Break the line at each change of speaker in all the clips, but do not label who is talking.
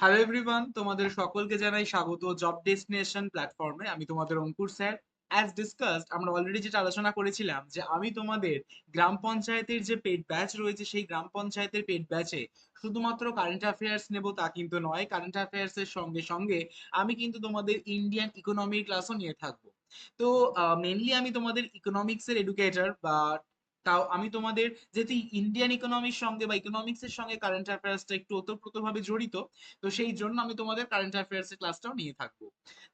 Hello everyone তোমাদের সকলকে জানাই স্বাগত জব ডেস্টিনেশন প্ল্যাটফর্মে আমি তোমাদের অঙ্কুর স্যার। অ্যাজ ডিসকাসড আমরা অলরেডি যেটা আলোচনা করেছিলাম যে আমি তোমাদের গ্রাম পঞ্চায়েতের যে পেড ব্যাচ রয়েছে, সেই গ্রাম পঞ্চায়েতের পেড ব্যাচে শুধুমাত্র কারেন্ট অ্যাফেয়ার্স নেব তা কিন্তু নয় কারেন্ট অ্যাফেয়ার্স এর সঙ্গে সঙ্গে আমি কিন্তু তোমাদের ইন্ডিয়ান ইকোনমির ক্লাসও নিয়ে থাকব। তো মেনলি আমি তোমাদের ইকোনমিক্স এর এডুকেটর বা তাও আমি তোমাদের যেহেতু ইন্ডিয়ান ইকোনমির সঙ্গে বা ইকোনমিক্স এর সঙ্গে কারেন্ট অ্যাফেয়ার্সটা একটু ওতপ্রোতভাবে জড়িত, তো সেই জন্য আমি তোমাদের কারেন্ট অ্যাফেয়ার্স এর ক্লাসটাও নিয়ে থাকব।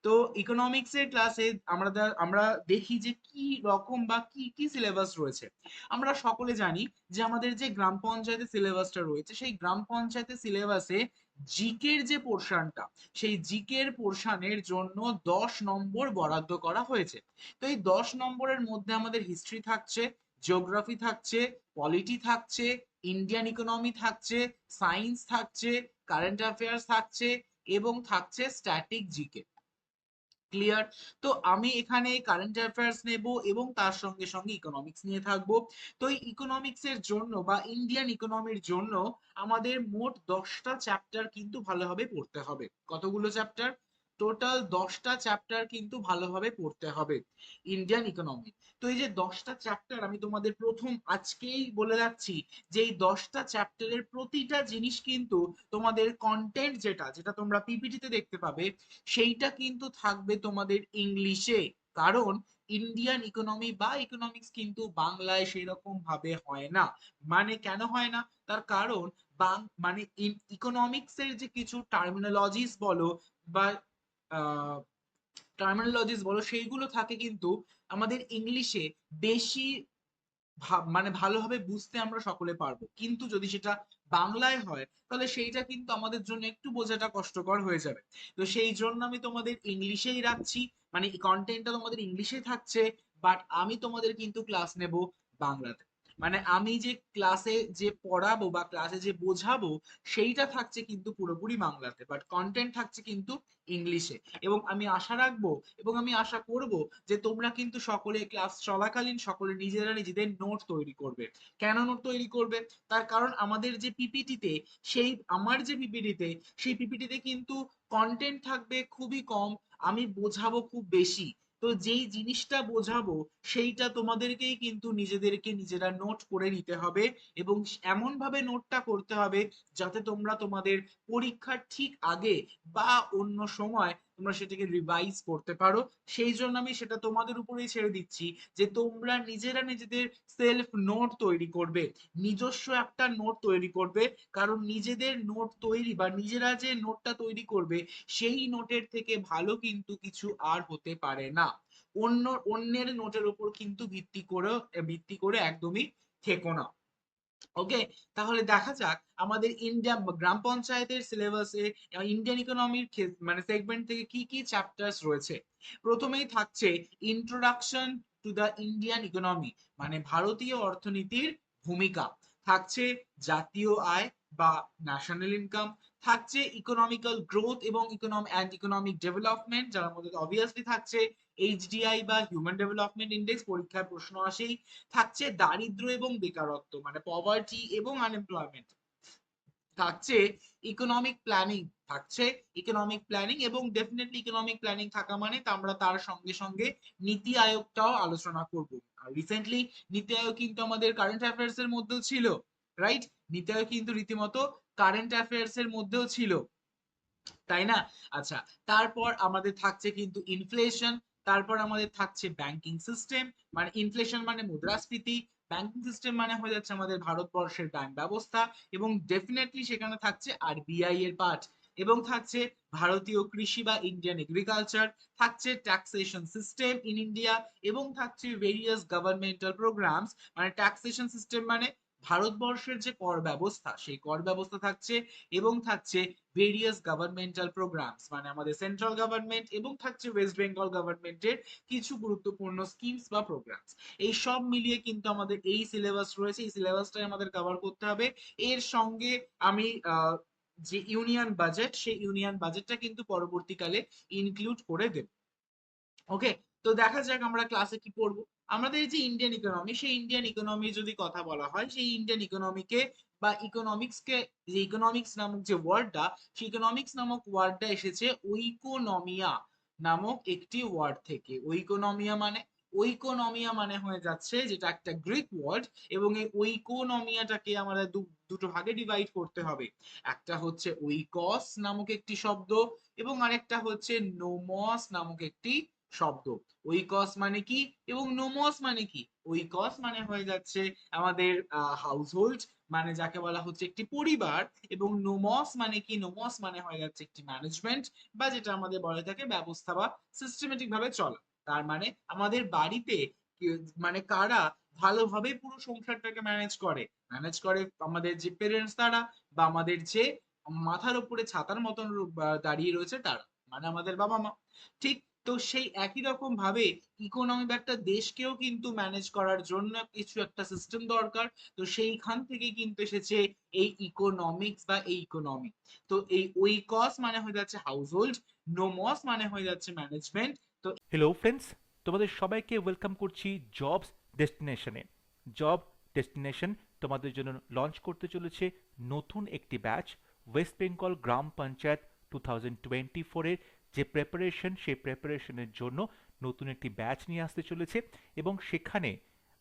তো ইকোনমিক্স এর ক্লাসে আমরা আমরা দেখি যে কি রকম বা কি কি সিলেবাস রয়েছে। আমরা সকলে জানি যে আমাদের যে গ্রাম পঞ্চায়েতের সিলেবাসটা রয়েছে, সেই গ্রাম পঞ্চায়েতের সিলেবাসে জিকের যে পোর্শনটা সেই জিকের পোর্শনের জন্য দশ নম্বর বরাদ্দ করা হয়েছে। তো এই দশ নম্বরের মধ্যে আমাদের হিস্ট্রি থাকছে জিওগ্রাফি থাকছে পলিটি থাকছে ইন্ডিয়ান ইকোনমি থাকছে সায়েন্স থাকছে কারেন্ট অ্যাফেয়ার্স থাকছে এবং থাকছে স্ট্যাটিক জিকে ক্লিয়ার তো আমি এখানে কারেন্ট অ্যাফেয়ার্স নেব এবং তার সঙ্গে সঙ্গে ইকোনমিক্স নিয়ে থাকব। তো এই ইকোনমিক্স এর জন্য বা ইন্ডিয়ান ইকোনমির জন্য আমাদের মোট দশটা চ্যাপ্টার কিন্তু ভালোভাবে পড়তে হবে। কতগুলো চ্যাপ্টার টোটাল দশটা চ্যাপ্টার কিন্তু ভালোভাবে পড়তে হবে ইন্ডিয়ান ইকোনমি তো এই যে দশটা চ্যাপ্টার আমি তোমাদের প্রথম আজকেই বলে যাচ্ছি যে এই দশটা চ্যাপ্টারের প্রতিটা জিনিস কিন্তু তোমাদের কন্টেন্ট যেটা যেটা তোমরা পিপিটিতে দেখতে পাবে, সেইটা কিন্তু থাকবে তোমাদের ইংলিশে কারণ ইন্ডিয়ান ইকোনমি বা ইকোনমিক্স কিন্তু বাংলায় সেরকম ভাবে হয় না। মানে কেন হয় না? তার কারণ মানে ইকোনমিক্স এর যে কিছু টার্মিনোলজিস বলো বা টার্মিনোলজিস বলো, সেইগুলো থাকে কিন্তু আমাদের ইংলিশে বেশি মানে ভালোভাবে বুঝতে আমরা সকলে পারব। কিন্তু যদি সেটা বাংলায় হয়, তাহলে সেইটা কিন্তু আমাদের জন্য একটু বোঝাটা কষ্টকর হয়ে যাবে। তো সেই জন্য আমি তোমাদের ইংলিশেই রাখছি। মানে কন্টেন্টটা তোমাদের ইংলিশে থাকছে বাট আমি তোমাদের কিন্তু ক্লাস নেব বাংলাতে। মানে আমি যে ক্লাসে যে পড়াবো বা ক্লাসে যে বোঝাবো, সেইটা থাকছে কিন্তু পুরোপুরি বাংলাতে বাট কন্টেন্ট থাকছে কিন্তু ইংলিশে এবং আমি আশা রাখব এবং আমি আশা করব যে তোমরা কিন্তু সকলে ক্লাস চলাকালীন সকলে নিজেরা নিজেদের নোট তৈরি করবে। কেন নোট তৈরি করবে? তার কারণ আমাদের যে পিপিটিতে সেই আমার যে পিপিটিতে সেই পিপিটিতে কিন্তু কন্টেন্ট থাকবে খুবই কম, আমি বোঝাবো খুব বেশি। তো যেই জিনিসটা বোঝাবো, সেইটা তোমাদেরকেই কিন্তু নিজেদেরকে নিজেরা নোট করে নিতে হবে এবং এমন ভাবে নোটটা করতে হবে যাতে তোমরা তোমাদের পরীক্ষার ঠিক আগে বা অন্য সময় তোমরা সেটাকে রিভাইজ করতে পারো। সেই জন্য আমি সেটা তোমাদের উপরেই ছেড়ে দিচ্ছি যে তোমরা নিজেরা নিজেদের সেলফ নোট তৈরি করবে। নিজস্ব একটা নোট তৈরি করবে। কারণ নিজেদের নোট তৈরি বা নিজেরা যে নোটটা তৈরি করবে, সেই নোটের থেকে ভালো কিন্তু কিছু আর হতে পারে না। অন্য, অন্যের নোটের উপর কিন্তু ভিত্তি করে ভিত্তি করে একদমই থেকো না। ওকে তাহলে দেখা যাক আমাদের ইন্ডিয়া গ্রাম পঞ্চায়েতের সিলেবাসে ইন্ডিয়ান ইকোনমির মানে সেগমেন্ট থেকে কি কি চ্যাপ্টার্স রয়েছে? প্রথমেই থাকছে introduction to the Indian economy মানে ভারতীয় অর্থনীতির ভূমিকা। থাকছে জাতীয় আয় বা ন্যাশনাল ইনকাম থাকছে ইকোনমিক্যাল গ্রোথ এবং ইকোনম অ্যান্ড ইকোনমিক ডেভেলপমেন্ট যার মধ্যে অবভিয়াসলি থাকছে এইচডিআই বা হিউম্যান ডেভেলপমেন্ট ইন্ডেক্স পরীক্ষার প্রশ্ন আসেই। থাকছে দারিদ্র এবং বেকারত্ব মানে পভার্টি এবং আনএমপ্লয়মেন্ট থাকছে ইকোনমিক প্ল্যানিং থাকছে ইকোনমিক প্ল্যানিং এবং ডেফিনেটলি ইকোনমিক প্ল্যানিং থাকা মানে আমরা তার সঙ্গে সঙ্গে নীতি আয়োগটাও আলোচনা করব। রিসেন্টলি নীতি আয়োগ কিন্তু আমাদের কারেন্ট অ্যাফেয়ার্স এর মধ্যেও ছিল রাইট নীতি আয়োগ কিন্তু রীতিমতো কারেন্ট অ্যাফেয়ার্স এর মধ্যেও ছিল, তাই না? আচ্ছা তারপর আমাদের থাকছে কিন্তু ইনফ্লেশন তারপর আমাদের থাকছে ব্যাংকিং সিস্টেম মানে ইনফ্লেশন মানে মুদ্রাস্ফীতি ব্যাংকিং সিস্টেম মানে হয়ে যাচ্ছে আমাদের ভারতবর্ষের ব্যাংক ব্যবস্থা, এবং ডেফিনেটলি সেখানে থাকছে আর আরবিআই এর পার্ট এবং থাকছে ভারতীয় কৃষি বা ইন্ডিয়ান এগ্রিকালচার থাকছে ট্যাক্সেশন সিস্টেম ইন ইন্ডিয়া এবং থাকছে ভেরিয়াস গভর্নমেন্টাল প্রোগ্রামস মানে ট্যাক্সেশন সিস্টেম মানে ভারতবর্ষের যে কর ব্যবস্থা, সেই কর ব্যবস্থা থাকছে এবং থাকছে ভেরিয়াস গভর্নমেন্টাল প্রোগ্রামস মানে আমাদের সেন্ট্রাল গভর্নমেন্ট এবং থাকছে ওয়েস্ট বেঙ্গল গভর্নমেন্টের কিছু গুরুত্বপূর্ণ স্কিমস বা প্রোগ্রামস এই সব মিলিয়ে কিন্তু আমাদের এই সিলেবাস রয়েছে। এই সিলেবাসটাই আমাদের কভার করতে হবে। এর সঙ্গে আমি যে ইউনিয়ন বাজেট, সেই ইউনিয়ন বাজেটটা কিন্তু পরবর্তীকালে ইনক্লুড করে দেব। ওকে তো দেখা যাক আমরা ক্লাসে কি পড়ব। আমাদের যে ইন্ডিয়ান ইকোনমি সেই ইন্ডিয়ান ইকোনমি যদি কথা বলা হয়, সেই ইন্ডিয়ান ইকোনমিকে বা ইকোনমিক্সকে যে ইকোনমিক্স নামক যে ওয়ার্ডটা সেই ইকোনমিক্স নামক ওয়ার্ডটা এসেছে ঐকোনমিয়া নামক একটি ওয়ার্ড থেকে। ঐকোনমিয়া মানে ঐকোনমিয়া মানে হয়ে যাচ্ছে, যেটা একটা গ্রিক ওয়ার্ড, এবং এই ঐকোনমিয়াটাকে আমাদের দুটো ভাগে ডিভাইড করতে হবে। একটা হচ্ছে ঐকস নামক একটি শব্দ, এবং আরেকটা হচ্ছে নোমস নামক একটি শব্দ। ঐকস মানে কি? এবং নোমস মানে কি? ঐকস মানে হয়ে যাচ্ছে আমাদের হাউসহোল্ড মানে যাকে বলা হচ্ছে একটি পরিবার, এবং নোমস মানে কি? নোমস মানে হয়ে যাচ্ছে একটি ম্যানেজমেন্ট বা যেটা আমাদের বলে থাকে ব্যবস্থা বা সিস্টেমেটিক ভাবে চলা। তার মানে আমাদের বাড়িতে মানে কারা ভালোভাবে পুরো সংসারটাকে ম্যানেজ করে। ম্যানেজ করে আমাদের যে পেরেন্টস তারা বা আমাদের যে মাথার উপরে ছাতার মতন দাঁড়িয়ে রয়েছে তারা মানে আমাদের বাবা মা। ঠিক, তো সেই একই রকম ভাবে ইকোনমি বা একটা দেশকেও কিন্তু ম্যানেজ করার জন্য কিছু একটা সিস্টেম দরকার। তো সেইখান থেকে কিন্তু এসেছে এই ইকোনমিক্স বা এই ইকোনমি তো এই ওইকস মানে হয়ে যাচ্ছে হাউসহোল্ড নোমস মানে হয়ে যাচ্ছে ম্যানেজমেন্ট
হ্যালো ফ্রেন্ডস তোমাদের সবাইকে ওয়েলকাম করছি জবস ডেস্টিনেশনে জব ডেস্টিনেশন তোমাদের জন্য লঞ্চ করতে চলেছে নতুন একটি ব্যাচ ওয়েস্ট বেঙ্গল গ্রাম পঞ্চায়েত টু থাউজেন্ড টোয়েন্টি ফোরের যে প্রেপারেশন সেই প্রেপারেশনের জন্য নতুন একটি ব্যাচ নিয়ে আসতে চলেছে এবং সেখানে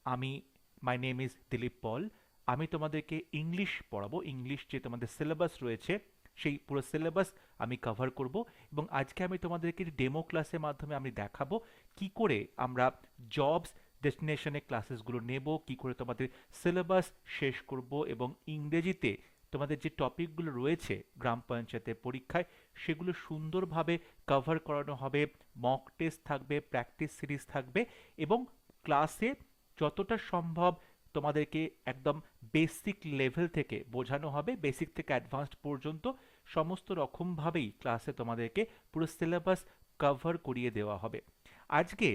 আমি my name is Dilip Paul আমি তোমাদেরকে ইংলিশ পড়াবো। ইংলিশ যে তোমাদের সিলেবাস রয়েছে সেই পুরো সিলেবাস আমি কভার করব এবং আজকে আমি তোমাদেরকে ডেমো ক্লাসের মাধ্যমে আমি দেখাবো, কি করে আমরা জবস ডেস্টিনেশনে ক্লাসেসগুলো নেব, কি করে তোমাদের সিলেবাস শেষ করব এবং ইংরেজিতে তোমাদের যে টপিকগুলো রয়েছে গ্রাম পঞ্চায়েতের পরীক্ষায়, সেগুলো সুন্দরভাবে কভার করানো হবে মক টেস্ট থাকবে প্র্যাকটিস সিরিজ থাকবে এবং ক্লাসে যতটা সম্ভব তোমাদেরকে একদম বেসিক লেভেল থেকে বোঝানো হবে বেসিক থেকে অ্যাডভান্সড পর্যন্ত সমস্ত রকমভাবেই ক্লাসে তোমাদেরকে পুরো সিলেবাস কভার করিয়ে দেওয়া হবে। আজকে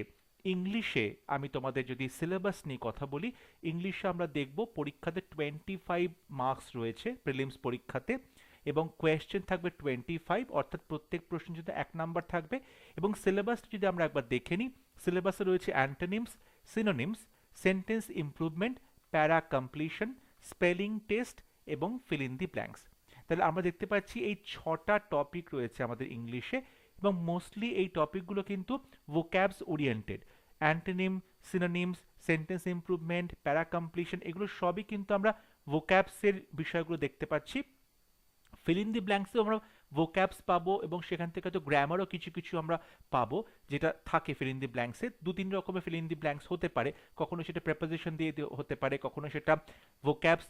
ইংলিশে আমি তোমাদের যদি সিলেবাস নিয়ে কথা বলি, ইংলিশে আমরা দেখব পরীক্ষাতে টোয়েন্টি ফাইভ মার্কস রয়েছে প্রিলিমস পরীক্ষাতে এবং কোয়েশ্চেন থাকবে টোয়েন্টি ফাইভ অর্থাৎ প্রত্যেক প্রশ্ন যদি এক নাম্বার থাকবে এবং সিলেবাস যদি আমরা একবার দেখে নিই সিলেবাসে রয়েছে antonyms synonyms sentence improvement para completion spelling test এবং ফিল ইন দি ব্ল্যাঙ্কস তাহলে আমরা দেখতে পাচ্ছি এই ছটা টপিক রয়েছে আমাদের ইংলিশে এবং মোস্টলি এই টপিকগুলো কিন্তু vocabs oriented antonym synonyms sentence improvement para completion এগুলো সবই কিন্তু আমরা ভোক্যাবসের বিষয়গুলো দেখতে পাচ্ছি। ফিল ইন দি ব্ল্যাঙ্কসেও আমরা ভোক্যাবস পাবো এবং সেখান থেকে হয়তো গ্রামারও কিছু কিছু আমরা পাবো, যেটা থাকে ফিল ইন দি ব্ল্যাঙ্কসে দু তিন রকমের ফিল ইন দি ব্ল্যাঙ্কস হতে পারে। কখনো সেটা প্রেপোজিশন দিয়ে হতে পারে, কখনো সেটা ভোক্যাবস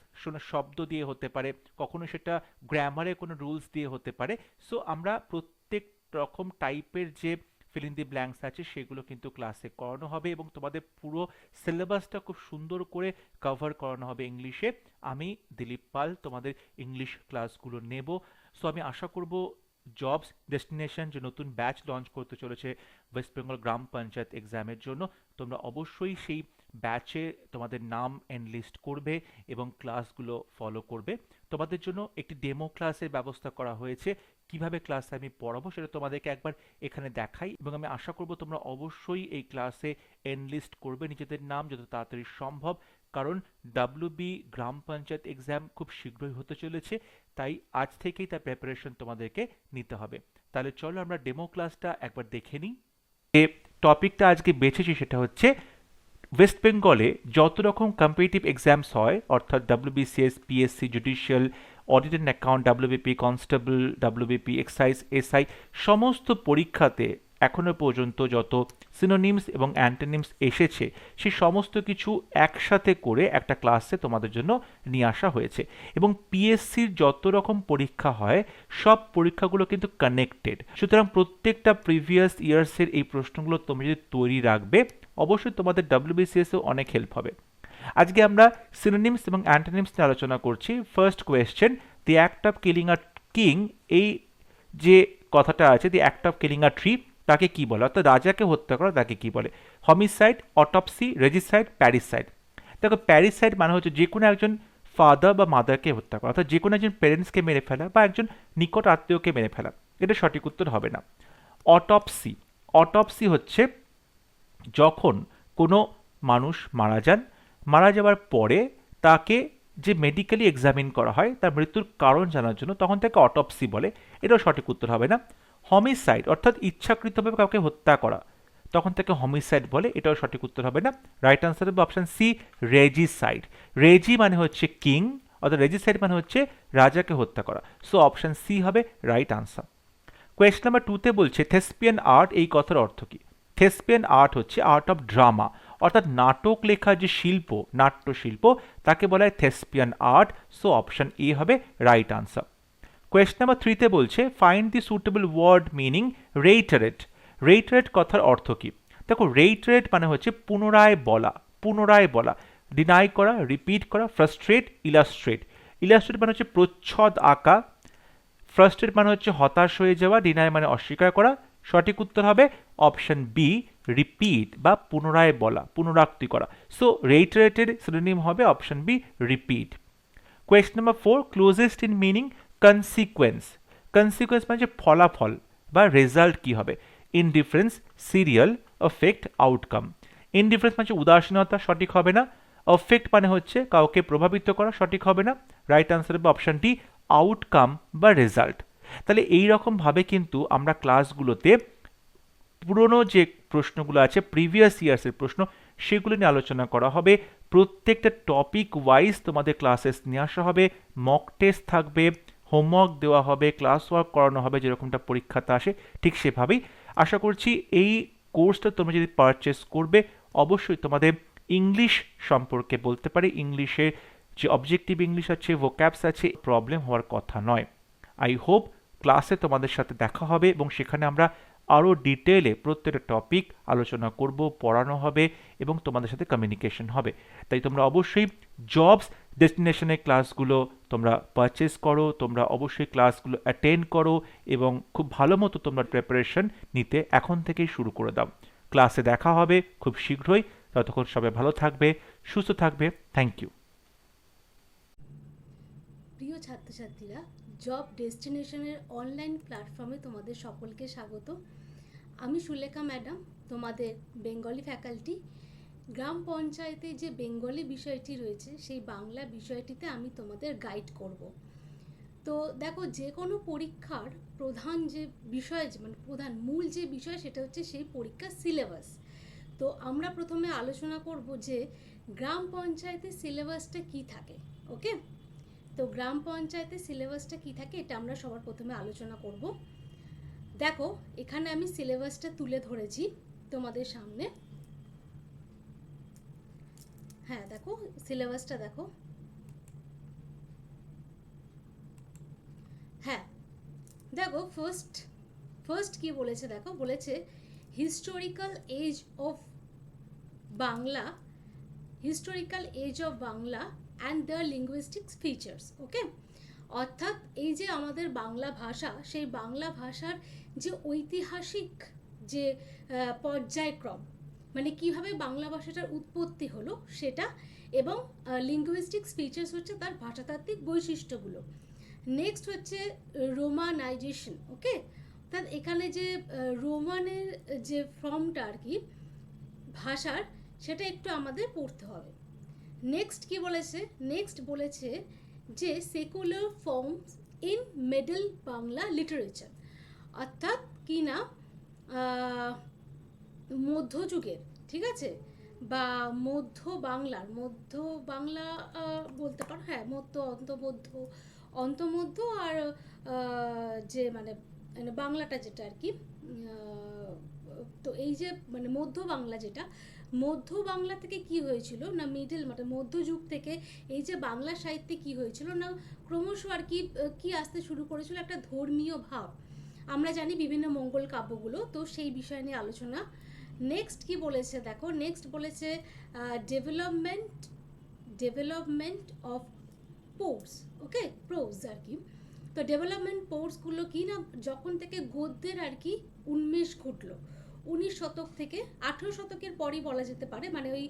শব্দ দিয়ে হতে পারে, কখনো সেটা গ্রামারে কোনো রুলস দিয়ে হতে পারে। সো আমরা প্রত্যেক রকম টাইপের যে ফিল ইন দি ব্ল্যাঙ্কস আছে, সেগুলো কিন্তু ক্লাসে করানো হবে এবং তোমাদের পুরো সিলেবাসটা খুব সুন্দর করে কভার করানো হবে ইংলিশে আমি দিলীপ পাল, তোমাদের ইংলিশ ক্লাসগুলো নেব। সো আমি আশা করব জবস ডেস্টিনেশন যে নতুন ব্যাচ লঞ্চ করতে চলেছে ওয়েস্ট বেঙ্গল গ্রাম পঞ্চায়েত এক্সামের জন্য, তোমরা অবশ্যই সেই ব্যাচে তোমাদের নাম এনলিস্ট করবে এবং ক্লাসগুলো ফলো করবে। তোমাদের জন্য একটি ডেমো ক্লাসের ব্যবস্থা করা হয়েছে। কীভাবে ক্লাস আমি পড়াবো সেটা তোমাদেরকে একবার এখানে দেখাই এবং আমি আশা করব তোমরা অবশ্যই এই ক্লাসে এনলিস্ট করবে নিজেদের নাম যত তাড়াতাড়ি সম্ভব। কারণ ডাব্লিউবি গ্রাম পঞ্চায়েত এক্সাম খুব শীঘ্রই হতে চলেছে। তাই আজ থেকেই তার প্রিপারেশন তোমাদেরকে নিতে হবে। তাহলে চলো আমরা ডেমো ক্লাসটা একবার দেখে নিই। যে টপিকটা আজকে বেছেছি সেটা হচ্ছে ওয়েস্ট বেঙ্গলে যত রকম কম্পিটিটিভ এক্সামস হয়, অর্থাৎ WBCS PSC judicial audit and account WBP constable WBP excise SI সমস্ত পরীক্ষাতে এখনও পর্যন্ত যত সিনোনিমস এবং অ্যান্টোনিমস এসেছে, সে সমস্ত কিছু একসাথে করে একটা ক্লাসে তোমাদের জন্য নিয়ে আসা হয়েছে। এবং পিএসসির যত রকম পরীক্ষা হয়, সব পরীক্ষাগুলো কিন্তু কানেক্টেড সুতরাং প্রত্যেকটা প্রিভিয়াস ইয়ার্সের এই প্রশ্নগুলো তুমি যদি তৈরি রাখবে, অবশ্যই তোমাদের ডাব্লিউবিসিএসও অনেক হেল্প হবে। আজকে আমরা সিনোনিমস এবং অ্যান্টোনিমস নিয়ে আলোচনা করছি। First question the act of killing a king এই যে কথাটা আছে the act of killing a tree তাকে কি বলে? অর্থাৎ রাজাকে হত্যা করা তাকে কি বলে? হমিসাইড অটপসি রেজিসাইড প্যারিসাইড দেখো প্যারিসাইড মানে হচ্ছে যে কোনো একজন ফাদার বা মাদারকে হত্যা করা। অর্থাৎ যে কোনো একজন প্যারেন্টসকে মেরে ফেলা বা একজন নিকট আত্মীয়কে মেরে ফেলা। এটা সঠিক উত্তর হবে না। অটপসি অটপসি হচ্ছে যখন কোনো মানুষ মারা যান, মারা যাওয়ার পরে তাকে যে মেডিকেলি এক্সামিন করা হয়, তার মৃত্যুর কারণ জানার জন্য তখন তাকে অটপসি বলে। এটাও সঠিক উত্তর হবে না। হমিসাইড অর্থাৎ ইচ্ছাকৃতভাবে কাউকে হত্যা করা। তখন তাকে হমিসাইড বলে, এটাও সঠিক উত্তর হবে না। রাইট আনসার হবে অপশন সি রেজিসাইড রেজি মানে হচ্ছে কিং অর্থাৎ রেজিসাইড মানে হচ্ছে রাজাকে হত্যা করা। সো অপশন সি হবে রাইট আনসার কোয়েশ্চন নাম্বার টুতে বলছে থেসপিয়ান আর্ট এই কথার অর্থ কি? থেসপিয়ান আর্ট হচ্ছে আর্ট অফ ড্রামা অর্থাৎ নাটক লেখার যে শিল্প নাট্য শিল্প তাকে বলা হয় thespian art so option A হবে রাইট আনসার কোয়েশ্চন নাম্বার থ্রিতে বলছে find the suitable word meaning reiterate reiterate কথার অর্থ কি? দেখো রেইটারেট মানে হচ্ছে পুনরায় বলা পুনরায় বলা। ডিনাই করা রিপিট করা ফ্রাস্ট্রেট ইলাস্ট্রেট ইলাস্ট্রেট মানে হচ্ছে প্রচ্ছদ আঁকা। ফ্রাস্ট্রেট মানে হচ্ছে হতাশ হয়ে যাওয়া ডিনাই মানে অস্বীকার করা। সঠিক উত্তর হবে অপশন বি রিপিট বা পুনরায় বলা পুনরাক্তি করা। সো রেইটারেটেড সিনোনিম হবে option B repeat question number four closest in meaning consequence consequence মানে হচ্ছে ফলাফল বা রেজাল্ট কি হবে? Indifference serial effect outcome indifference মানে উদাসীনতা, সঠিক হবে না। এফেক্ট মানে হচ্ছে কাউকে প্রভাবিত করা, সঠিক হবে না। রাইট আনসার হবে অপশন ডি আউটকাম বা রেজাল্ট তাহলে এই রকমভাবে কিন্তু আমরা ক্লাসগুলোতে পুরনো যে প্রশ্নগুলো আছে প্রিভিয়াস ইয়ার্সের প্রশ্ন, সেগুলো নিয়ে আলোচনা করা হবে। প্রত্যেকটা টপিক ওয়াইজ তোমাদের ক্লাসেস নিয়ে আসা হবে। মক টেস্ট থাকবে। হোমওয়ার্ক দেওয়া হবে, ক্লাস ওয়ার্ক করানো হবে, যেরকমটা পরীক্ষাতে আসে, ঠিক সেভাবেই। আশা করছি এই কোর্সটা তোমরা যদি পারচেস করবে, অবশ্যই তোমাদের ইংলিশ সম্পর্কে বলতে পারি। ইংলিশে যে অবজেক্টিভ ইংলিশ আছে ভোক্যাবস আছে প্রবলেম হওয়ার কথা নয়। আই হোপ ক্লাসে তোমাদের সাথে দেখা হবে এবং সেখানে আমরা আরও ডিটেলে প্রত্যেকটা টপিক আলোচনা করব, পড়ানো হবে এবং তোমাদের সাথে কমিউনিকেশন হবে। তাই তোমরা অবশ্যই জবস ডেস্টিনেশনের ক্লাসগুলো তোমরা পারচেস করো, তোমরা অবশ্যই ক্লাসগুলো অ্যাটেন্ড করো এবং খুব ভালো মতো তোমরা প্রিপারেশন নিতে এখন থেকেই শুরু করে দাও। ক্লাসে দেখা হবে খুব শীঘ্রই। ততক্ষণ সবাই ভালো থাকবে, সুস্থ থাকবে। থ্যাংক ইউ
প্রিয় ছাত্রছাত্রীরা জব ডেস্টিনেশনের অনলাইন প্ল্যাটফর্মে তোমাদের সকলকে স্বাগত। আমি সুলেখা ম্যাডাম, তোমাদের বেঙ্গলি ফ্যাকাল্টি গ্রাম পঞ্চায়েতে যে বেঙ্গলি বিষয়টি রয়েছে, সেই বাংলা বিষয়টিতে আমি তোমাদের গাইড করব। তো দেখো, যে কোনো পরীক্ষার প্রধান যে বিষয় মানে প্রধান মূল যে বিষয়, সেটা হচ্ছে সেই পরীক্ষার সিলেবাস তো আমরা প্রথমে আলোচনা করব যে গ্রাম পঞ্চায়েতের সিলেবাসটা কি থাকে ওকে তো গ্রাম পঞ্চায়েতের সিলেবাসটা কি থাকে, এটা আমরা সবার প্রথমে আলোচনা করব। দেখো, এখানে আমি সিলেবাসটা তুলে ধরেছি তোমাদের সামনে। হ্যাঁ দেখো সিলেবাসটা দেখো। হ্যাঁ দেখো ফার্স্ট ফার্স্ট কি বলেছে দেখো? বলেছে historical age of Bangla historical age of Bangla and the linguistics features okay অর্থাৎ এই যে আমাদের বাংলা ভাষা, সেই বাংলা ভাষার যে ঐতিহাসিক যে পর্যায়ক্রম মানে কীভাবে বাংলা ভাষাটার উৎপত্তি হলো সেটা এবং লিঙ্গুইস্টিক্স ফিচার্স হচ্ছে তার ভাষাতাত্ত্বিক বৈশিষ্ট্যগুলো। নেক্সট হচ্ছে রোমানাইজেশন ওকে অর্থাৎ এখানে যে রোমানের যে ফর্মটা আর কি, ভাষার, সেটা একটু আমাদের পড়তে হবে। নেক্সট কি বলেছে? নেক্সট বলেছে যে secular forms in middle Bangla literature অর্থাৎ কি না মধ্যযুগের, ঠিক আছে? বা মধ্য বাংলার, মধ্য বাংলা বলতে পারো হ্যাঁ মধ্য, অন্তমধ্য অন্তমধ্য আর যে মানে মানে বাংলাটা যেটা আর কি তো এই যে মানে মধ্য বাংলা যেটা, মধ্য বাংলা থেকে কি হয়েছিল? না মিডল মানে মধ্যযুগ থেকে এই যে বাংলা সাহিত্যে কি হয়েছিল? না ক্রমশ আর কি কি আসতে শুরু করেছিল? একটা ধর্মীয় ভাব। আমরা জানি বিভিন্ন মঙ্গল কাব্যগুলো, তো সেই বিষয় নিয়ে আলোচনা নেক্সট কি বলেছে? দেখো নেক্সট বলেছে development development of prose okay prose আর কি। তো ডেভেলপমেন্ট পোর্সগুলো কি না, যখন থেকে গদ্যের আর কি উন্মেষ ঘটলো, উনিশ শতক থেকে আঠেরো শতকের পরই বলা যেতে পারে মানে ওই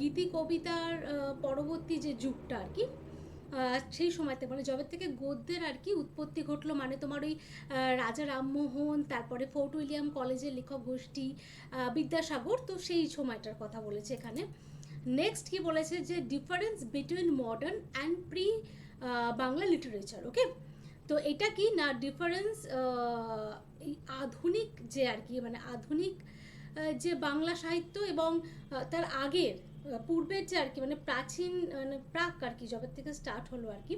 গীতি কবিতার পরবর্তী যে যুগটা আর কি সেই সময়তে মানে যবে থেকে গদ্যের আর কি উৎপত্তি ঘটলো মানে তোমার ওই রাজা রামমোহন তারপরে ফোর্ট উইলিয়াম কলেজের লেখক গোষ্ঠী বিদ্যাসাগর, তো সেই সময়টার কথা বলেছে এখানে। নেক্সট কি বলেছে যে difference between modern and pre Bangla literature okay তো এটা কি না ডিফারেন্স এই আধুনিক যে আর কি মানে আধুনিক যে বাংলা সাহিত্য এবং তার আগের পূর্বের যে আর কি মানে প্রাচীন মানে প্রাক আর কি জবের থেকে স্টার্ট হলো আর কি।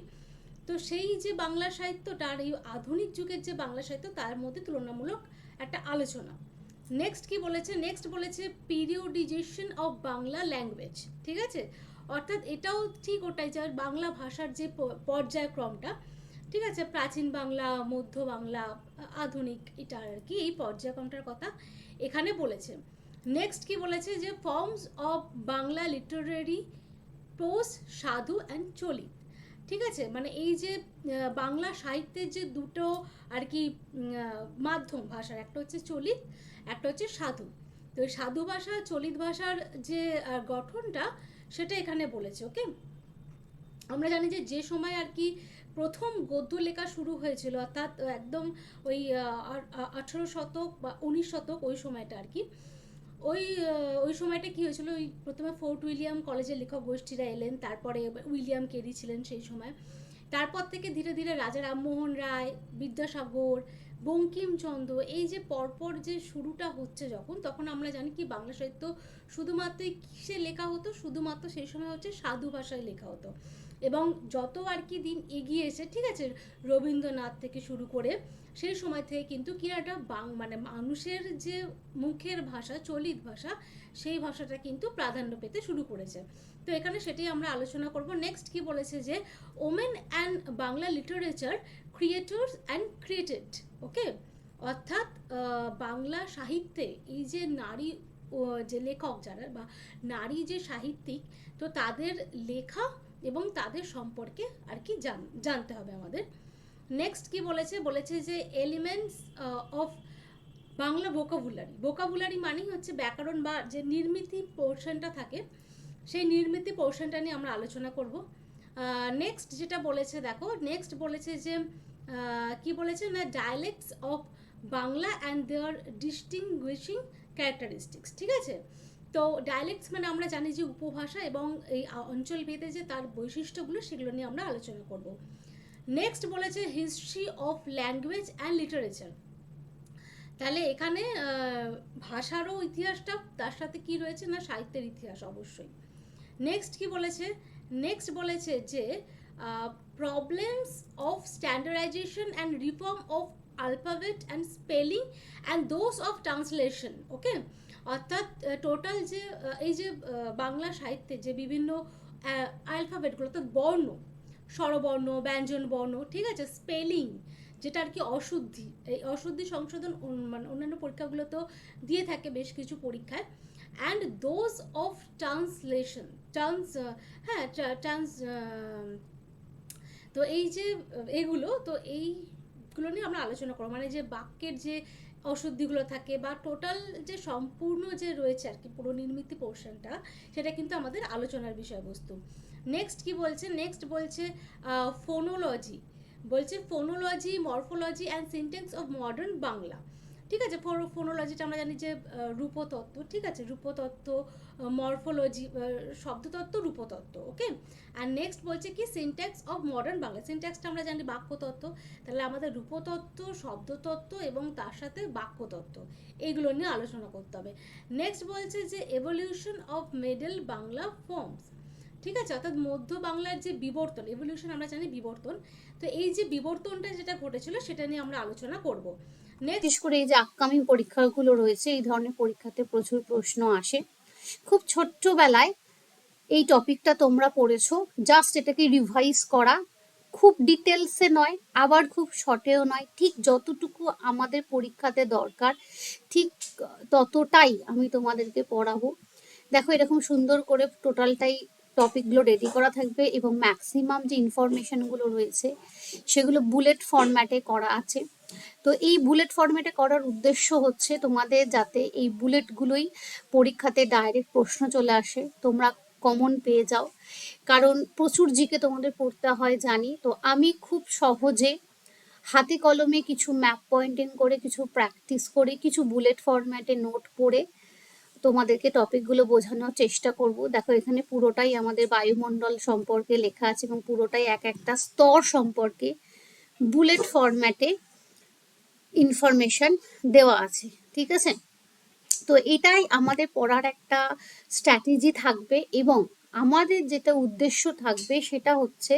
তো সেই যে বাংলা সাহিত্যটা আর এই আধুনিক যুগের যে বাংলা সাহিত্য, তার মধ্যে তুলনামূলক একটা আলোচনা। নেক্সট কি বলেছে? নেক্সট বলেছে পিরিয়ডিজেশন অফ বাংলা ল্যাঙ্গুয়েজ ঠিক আছে? অর্থাৎ এটাও ঠিক ওটাই যে বাংলা ভাষার যে পর্যায়ক্রমটা, ঠিক আছে? প্রাচীন বাংলা, মধ্য বাংলা, আধুনিক, এটা আর কি, এই পর্যায়ক্রমটার কথা এখানে বলেছে। নেক্সট কি বলেছে যে forms of Bangla literary prose sadhu and chalit. ঠিক আছে? মানে এই যে বাংলা সাহিত্যের যে দুটো আর কি মাধ্যম ভাষার একটা হচ্ছে চলিত, একটা হচ্ছে সাধু। তো সাধু ভাষা, চলিত ভাষার যে গঠনটা, সেটা এখানে বলেছে, ওকে? আমরা জানি যে যে সময় আর কি প্রথম গদ্য লেখা শুরু হয়েছিল, অর্থাৎ একদম ওই আঠেরো শতক বা উনিশ শতক, ওই সময়টা আর কি ওই ওই সময়টা কি হয়েছিল? ওই প্রথমে ফোর্ট উইলিয়াম কলেজের লেখক গোষ্ঠীরা এলেন, তারপরে উইলিয়াম কেরি ছিলেন সেই সময়। তারপর থেকে ধীরে ধীরে রাজা রামমোহন রায়, বিদ্যাসাগর, বঙ্কিমচন্দ্র, এই যে পরপর যে শুরুটা হচ্ছে যখন, তখন আমরা জানি কি বাংলা সাহিত্য শুধুমাত্র কিসে লেখা হতো? শুধুমাত্র সেই সময় হচ্ছে সাধু ভাষায় লেখা হতো। এবং যত আর কি দিন এগিয়েছে ঠিক আছে, রবীন্দ্রনাথ থেকে শুরু করে সেই সময় থেকে কিন্তু কি একটা বাং মানে মানুষের যে মুখের ভাষা, চলিত ভাষা, সেই ভাষাটা কিন্তু প্রাধান্য পেতে শুরু করেছে। তো এখানে সেটাই আমরা আলোচনা করব। নেক্সট কি বলেছে যে women and Bangla literature creators and created okay অর্থাৎ বাংলা সাহিত্যে এই যে নারী যে লেখক যারা বা নারী যে সাহিত্যিক, তো তাদের লেখা এবং তাদের সম্পর্কে আর কি জান, জানতে হবে আমাদের। নেক্সট কি বলেছে? বলেছে যে elements of Bangla vocabulary vocabulary মানেই হচ্ছে ব্যাকরণ বা যে নির্মিতি পোর্শনটা থাকে, সেই নির্মিতি পোর্শনটা নিয়ে আমরা আলোচনা করব। নেক্সট যেটা বলেছে, দেখো নেক্সট বলেছে যে কি বলেছে? না dialects of Bangla and their distinguishing characteristics ঠিক আছে? তো ডায়ালেক্টস মানে আমরা জানি যে উপভাষা এবং এই অঞ্চলভেদে যে তার বৈশিষ্ট্যগুলো, সেগুলো নিয়ে আমরা আলোচনা করব। নেক্সট বলেছে history of language and literature তাহলে এখানে ভাষারও ইতিহাসটা, তার সাথে কি রয়েছে না সাহিত্যের ইতিহাস অবশ্যই। নেক্সট কি বলেছে? নেক্সট বলেছে যে problems of standardisation and reform of alphabet and spelling and those of translation okay অর্থাৎ টোটাল যে এই যে বাংলা সাহিত্যে যে বিভিন্ন অ্যালফাবেটগুলো অর্থাৎ বর্ণ স্বরবর্ণ ব্যঞ্জন বর্ণ ঠিক আছে স্পেলিং যেটা আর কি অশুদ্ধি, এই অশুদ্ধি সংশোধন মানে অন্যান্য পরীক্ষাগুলোতেও দিয়ে থাকে বেশ কিছু পরীক্ষায়। And those of translation trans হ্যাঁ ট্রান্স তো এই যে, এগুলো, তো এইগুলো নিয়ে আমরা আলোচনা করব। মানে যে বাক্যের যে অশুদ্ধিগুলো থাকে বা টোটাল যে সম্পূর্ণ যে রয়েছে আর কি পুরো নির্মিত পোর্শনটা সেটা কিন্তু আমাদের আলোচনার বিষয়বস্তু। নেক্সট কি বলছে? নেক্সট বলছে ফোনোলজি বলছে phonology morphology and syntax of modern Bangla. ঠিক আছে? ফোনোলজিটা আমরা জানি যে রূপতত্ত্ব। ঠিক আছে? রূপতত্ত্ব মরফোলজি শব্দতত্ত্ব, রূপতত্ত্ব। ওকে আর নেক্সট বলছে কি? Syntax of modern Bangla. সিনট্যাক্সটা আমরা জানি বাক্যতত্ত্ব। তাহলে আমাদের রূপতত্ত্ব, শব্দতত্ত্ব এবং তার সাথে বাক্যতত্ত্ব এইগুলো নিয়ে আলোচনা করতে হবে। নেক্সট বলছে যে evolution of middle Bangla forms ঠিক আছে? অর্থাৎ মধ্য বাংলার যে বিবর্তন এভলিউশন আমরা জানি বিবর্তন, তো এই যে বিবর্তনটা যেটা ঘটেছিল সেটা নিয়ে আমরা আলোচনা করব।
বিশেষ করে এই যে আপকামিং পরীক্ষাগুলো রয়েছে, এই ধরনের পরীক্ষাতে প্রচুর প্রশ্ন আসে। খুব ছোট্টবেলায় এই টপিকটা তোমরা পড়েছো জাস্ট এটাকে রিভাইজ করা খুব ডিটেলসে নয়, আবার খুব শর্টেও নয়, ঠিক যতটুকু আমাদের পরীক্ষাতে দরকার, ঠিক ততটাই আমি তোমাদেরকে পড়াবো। দেখো এরকম সুন্দর করে টোটালটাই টপিকগুলো রেডি করা থাকবে এবং ম্যাক্সিমাম যে ইনফরমেশনগুলো রয়েছে, সেগুলো বুলেট ফরম্যাটে করা আছে। তো এই বুলেট ফরম্যাটে করার উদ্দেশ্য হচ্ছে তোমাদের যাতে এই বুলেটগুলোই পরীক্ষাতে ডাইরেক্ট প্রশ্ন চলে আসে, তোমরা কমন পেয়ে যাও। কারণ প্রচুর জিকে তোমাদের পড়তে হয়, জানি। তো আমি খুব সহজে হাতে কলমে কিছু ম্যাপ পয়েন্টিং করে, কিছু প্র্যাকটিস করে, কিছু বুলেট ফরম্যাটে নোট পড়ে তোমাদেরকে টপিকগুলো বোঝানোর চেষ্টা করব। দেখো, এখানে পুরোটাই আমাদের বায়ুমণ্ডল সম্পর্কে লেখা আছে এবং পুরোটাই এক একটা স্তর সম্পর্কে বুলেট ফরম্যাটে ইনফরমেশন দেওয়া আছে, ঠিক আছে? তো এটাই আমাদের পড়ার একটা স্ট্র্যাটেজি থাকবে এবং আমাদের যেটা উদ্দেশ্য থাকবে সেটা হচ্ছে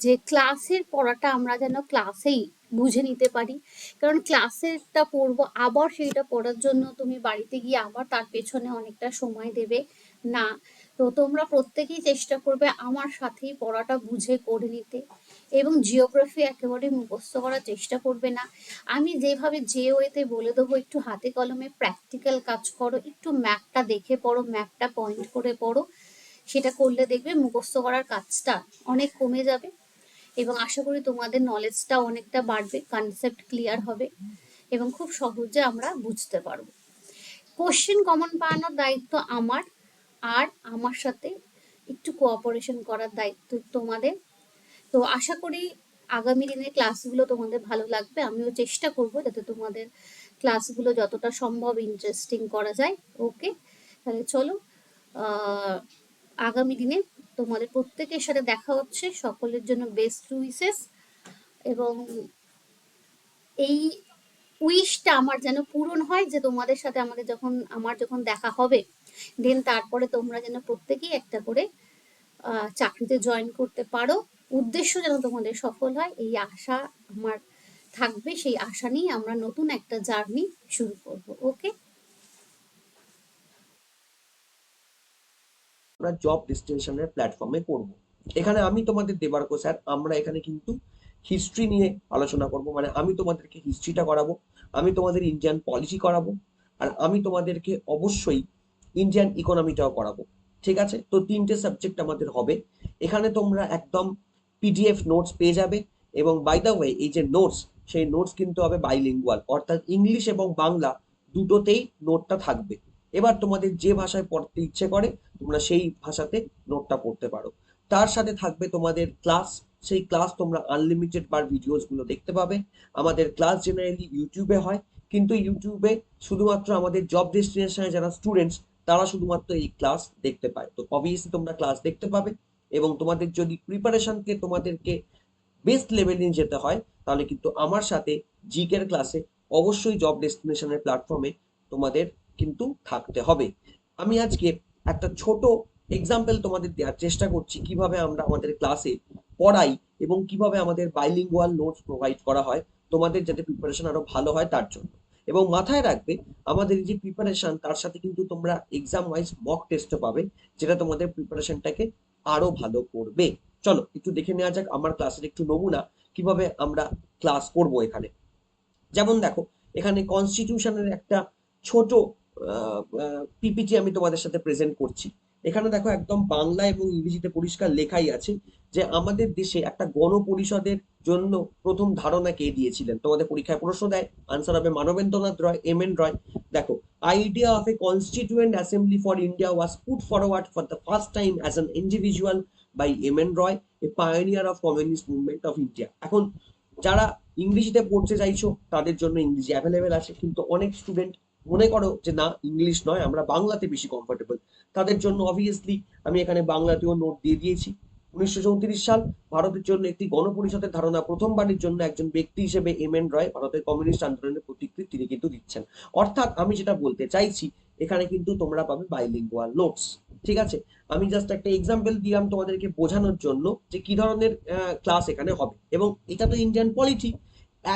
যে ক্লাসের পড়াটা আমরা যেন ক্লাসেই বুঝে নিতে পারি। কারণ ক্লাসেরটা পড়ব, আবার সেইটা পড়ার জন্য তুমি বাড়িতে গিয়ে আবার তার পেছনে অনেকটা সময় দেবে। না, তো তোমরা প্রত্যেকেই চেষ্টা করবে আমার সাথেই পড়াটা বুঝে করে নিতে। এবং জিওগ্রাফি একেবারে মুখস্থ করার চেষ্টা করবে না। আমি যেভাবে যে ওয়েতে বলে দেবো, একটু হাতে কলমে প্র্যাকটিক্যাল কাজ করো, একটু ম্যাপটা দেখে পড়ো ম্যাপটা পয়েন্ট করে পড়ো। সেটা করলে দেখবে মুখস্থ করার কাজটা অনেক কমে যাবে। এবং আশা করি তোমাদের নলেজটা অনেকটা বাড়বে কনসেপ্ট ক্লিয়ার হবে এবং খুব সহজে আমরা বুঝতে পারব। কোশ্চেন কমন পাওয়ানোর দায়িত্ব আমার, আর আমার সাথে একটু কোঅপারেশন করার দায়িত্ব তোমাদের। তো আশা করি আগামী দিনের ক্লাসগুলো তোমাদের ভালো লাগবে। আমিও চেষ্টা করব যাতে তোমাদের ক্লাসগুলো যতটা সম্ভব ইন্টারেস্টিং করা যায়। ওকে তাহলে চলো আগামী দিনে তোমাদের প্রত্যেকের সাথে দেখা হচ্ছে, সকলের জন্য বেস্ট উইসেস এবং এই উইশটা আমার যেন পূরণ হয় যে তোমাদের সাথে আমাদের যখন, আমার যখন দেখা হবে দেন তারপরে তোমরা যেন প্রত্যেকেই একটা করে চাকরিতে জয়েন করতে পারো। উদ্দেশ্য যেন তোমাদের সফল হয়, এই আশা আমার থাকবে, সেই আশা নিয়ে আমরা নতুন একটা জার্নি শুরু করব ওকে
আমরা জব ডেস্টিনেশনের প্ল্যাটফর্মে করব। এখানে আমি তোমাদের দেবার্ক স্যার আমরা এখানে কিন্তু হিস্ট্রি নিয়ে আলোচনা করব। মানে আমি তোমাদেরকে হিস্ট্রিটা করাবো, আমি তোমাদের ইন্ডিয়ান পলিসি করাবো, আর আমি তোমাদেরকে অবশ্যই ইন্ডিয়ান ইকোনমিটাও করাবো। ঠিক আছে? তো তিনটে সাবজেক্ট আমাদের হবে। এখানে তোমরা একদম পিডিএফ নোটস পেয়ে যাবে এবং বাই দ্য ওয়ে এই যে নোটস সেই নোটস কিন্তু হবে বাইলিঙ্গুয়াল অর্থাৎ ইংলিশ এবং বাংলা দুটোতেই নোটটা থাকবে। এবার তোমাদের যে ভাষায় পড়তে ইচ্ছে করে, তোমরা সেই ভাষাতে নোটটা পড়তে পারো। তার সাথে থাকবে তোমাদের ক্লাস সেই ক্লাস তোমরা আনলিমিটেড বার ভিডিওসগুলো দেখতে পাবে। আমাদের ক্লাস জেনারেলি ইউটিউবে হয়। কিন্তু ইউটিউবে শুধুমাত্র আমাদের জব ডেস্টিনেশনে যারা স্টুডেন্টস তারা শুধুমাত্র এই ক্লাস দেখতে পায়। তো অবভিয়াসলি তোমরা ক্লাস দেখতে পাবে এবং তোমাদের যদি প্রিপারেশনকে তোমাদেরকে বেস্ট লেভেলে নিয়ে যেতে হয়, তাহলে কিন্তু আমার সাথে জিকের ক্লাসে অবশ্যই জব ডেস্টিনেশনের প্ল্যাটফর্মে তোমাদের কিন্তু থাকতে হবে। আমি আজকে একটা ছোট এক্সাম্পল তোমাদের দেওয়ার চেষ্টা করছি, কীভাবে আমরা আমাদের ক্লাসে পড়াই এবং কীভাবে আমাদের বাইলিঙ্গুয়াল নোটস প্রোভাইড করা হয়, তোমাদের যাতে প্রিপারেশন আরও ভালো হয় তার জন্য। এবং মাথায় রাখবে, আমাদের যে প্রিপারেশন তার সাথে কিন্তু তোমরা এক্সাম ওয়াইজ মক টেস্টও পাবে, যেটা তোমাদের প্রিপারেশনটাকে আরও ভালো করবে। চলো, একটু দেখে নেওয়া যাক আমার ক্লাসের একটু নমুনা, কীভাবে আমরা ক্লাস করব এখানে। যেমন দেখো, এখানে কনস্টিটিউশনের একটা ছোট পিপিটি আমি তোমাদের সাথে প্রেজেন্ট করছি। এখানে দেখো একদম বাংলা এবং ইংরেজিতে পরিষ্কার লেখাই আছে যে আমাদের দেশে একটা গণপরিষদের জন্য প্রথম ধারণা কে দিয়েছিলেন? তোমাদের পরীক্ষায় প্রশ্ন দেয় আনসার হবে মানবেন্দ্রনাথ রয় এম এন রয়। দেখো idea of a constituent assembly for India was put forward for the first time as an individual by M N Roy a pioneer of communist movement of India এখন, যারা ইংরেজিতে পড়তে চাইছো, তাদের জন্য ইংরেজি অ্যাভেলেবেল আছে, কিন্তু অনেক স্টুডেন্ট মনে করো যে না ইংলিশ নয়, আমরা বাংলাতে বেশি কমফোর্টেবল তাদের জন্য অবভিয়াসলি আমি এখানে বাংলাতেও নোট দিয়ে দিয়েছি। উনিশশো চৌত্রিশ সাল ভারতের জন্য একটি গণপরিষদের ধারণা প্রথমবারের জন্য একজন ব্যক্তি হিসেবে এম এন রয় ভারতের কমিউনিস্ট আন্দোলনের প্রতিকৃতি তিনি কিন্তু দিচ্ছেন। অর্থাৎ আমি যেটা বলতে চাইছি, এখানে কিন্তু তোমরা পাবে বাইলিঙ্গুয়াল নোটস ঠিক আছে? আমি জাস্ট একটা এক্সাম্পল দিলাম তোমাদেরকে বোঝানোর জন্য যে কি ধরনের ক্লাস এখানে হবে। এবং এটা তো ইন্ডিয়ান পলিটি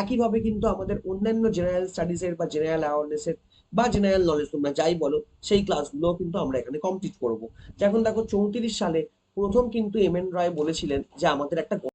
একইভাবে কিন্তু আমাদের অন্যান্য জেনারেল স্টাডিজের বা জেনারেল অ্যাওয়ারনেসের বা জেনারেল নলেজ তোমরা যাই বলো, সেই ক্লাসগুলো কিন্তু আমরা এখানে কমপ্লিট করব। এখন দেখো চৌত্রিশ সালে প্রথম কিন্তু এম এন রায় বলেছিলেন যে আমাদের একটা